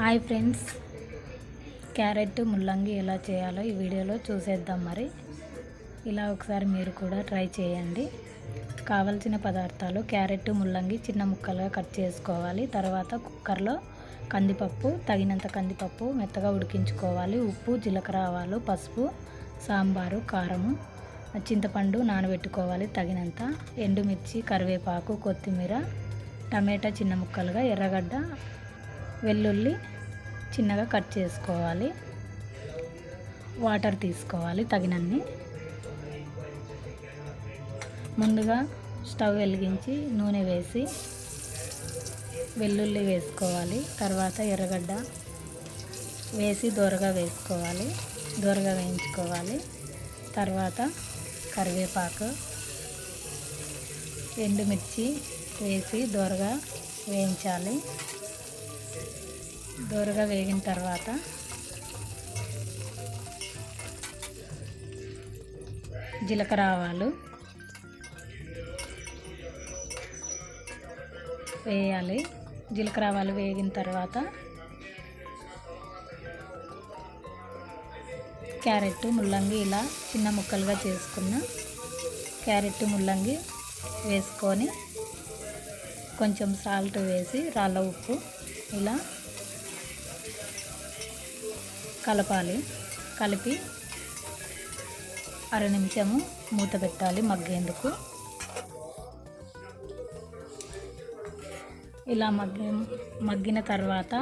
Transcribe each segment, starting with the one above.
Hi friends. Carrot ముల్లంగి ఎలా చేయాలో ఈ వీడియోలో చూసేద్దాం మరి. ఇలా ఒకసారి మీరు కూడా ట్రై చేయండి. కావలసిన పదార్థాలు క్యారెట్ ముల్లంగి చిన్న ముక్కలుగా కట్ చేసుకోవాలి. తర్వాత కుక్కర్లో కందిపప్పు తగినంత కందిపప్పు మెత్తగా ఉడికించుకోవాలి. ఉప్పు జీలకర్ర ఆవాలు పసుపు సాంబారు కారము చింతపండు నానబెట్టుకోవాలి. తగినంత ఎండుమిర్చి కరివేపాకు కొత్తిమీర టమాటా చిన్న ముక్కలుగా ఎర్రగడ్డ వెల్లుల్లి చిన్నగా కట్ చేసుకోవాలి. వాటర్ తీసుకోవాలి తగినన్ని. ముందుగా స్టవ్ వెలిగించి నూనె వేసి వెల్లుల్లి వేసుకోవాలి. తర్వాత ఎర్రగడ్డ వేసి దోరగా వేసుకోవాలి. దోరగా వేయించుకోవాలి. తర్వాత కరివేపాకు ఎండుమిర్చి వేసి దోరగా వేయించాలి. దూరగా వేగిన తర్వాత జీలకర్ర ఆవాలు వేయాలి. జీలకర్ర ఆవాలు వేగిన తర్వాత క్యారెట్ ముల్లంగి ఇలా చిన్న ముక్కలుగా చేసుకున్న క్యారెట్ ముల్లంగి వేసుకొని కొంచెం సాల్ట్ వేసి రాళ్ళ ఉప్పు ఇలా కలపాలి. కలిపి అర నిమిషము మూత పెట్టాలి మగ్గేందుకు. ఇలా మగ్గి మగ్గిన తర్వాత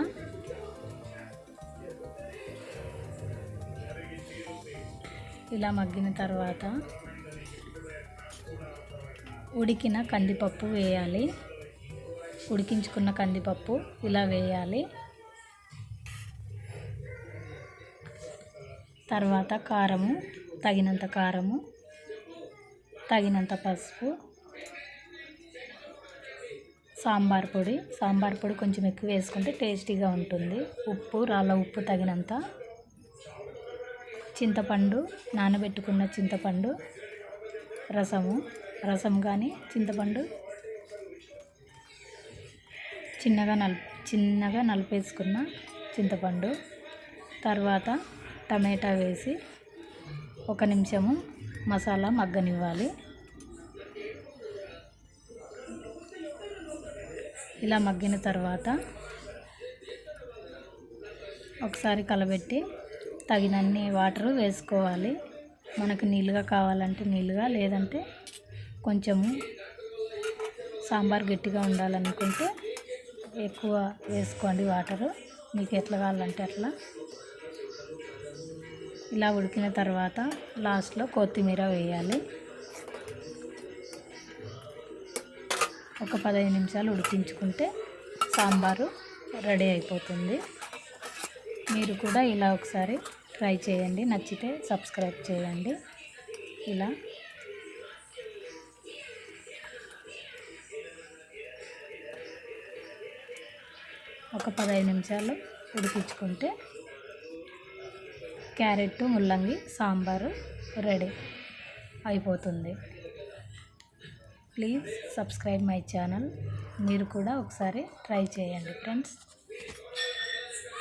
ఇలా మగ్గిన తర్వాత ఉడికిన కందిపప్పు వేయాలి. ఉడికించుకున్న కందిపప్పు ఇలా వేయాలి. తర్వాత కారము తగినంత కారము తగినంత పసుపు సాంబార్ పొడి. సాంబార్ పొడి కొంచెం ఎక్కువ వేసుకుంటే టేస్టీగా ఉంటుంది. ఉప్పు రాళ్ళ ఉప్పు తగినంత. చింతపండు నానబెట్టుకున్న చింతపండు రసము. రసం కానీ చింతపండు చిన్నగా నల్ చిన్నగా నలిపేసుకున్న చింతపండు. తర్వాత టమాటా వేసి ఒక నిమిషము మసాలా మగ్గనివ్వాలి. ఇలా మగ్గిన తర్వాత ఒకసారి కలబెట్టి తగినన్ని వాటర్ వేసుకోవాలి. మనకు నీళ్ళుగా కావాలంటే నీళ్ళుగా లేదంటే కొంచెము సాంబార్ గట్టిగా ఉండాలనుకుంటే ఎక్కువ వేసుకోండి వాటరు. మీకు ఎట్లా కావాలంటే అట్లా. ఇలా ఉడికిన తర్వాత లాస్ట్లో కొత్తిమీర వేయాలి. ఒక పదహైదు నిమిషాలు ఉడికించుకుంటే సాంబారు రెడీ అయిపోతుంది. మీరు కూడా ఇలా ఒకసారి ట్రై చేయండి. నచ్చితే సబ్స్క్రైబ్ చేయండి. ఇలా. ఒక పదహైదు నిమిషాలు ఉడికించుకుంటే క్యారెట్ ముల్లంగి సాంబారు రెడీ అయిపోతుంది. Please subscribe my channel. మీరు కూడా ఒకసారి ట్రై చేయండి ఫ్రెండ్స్.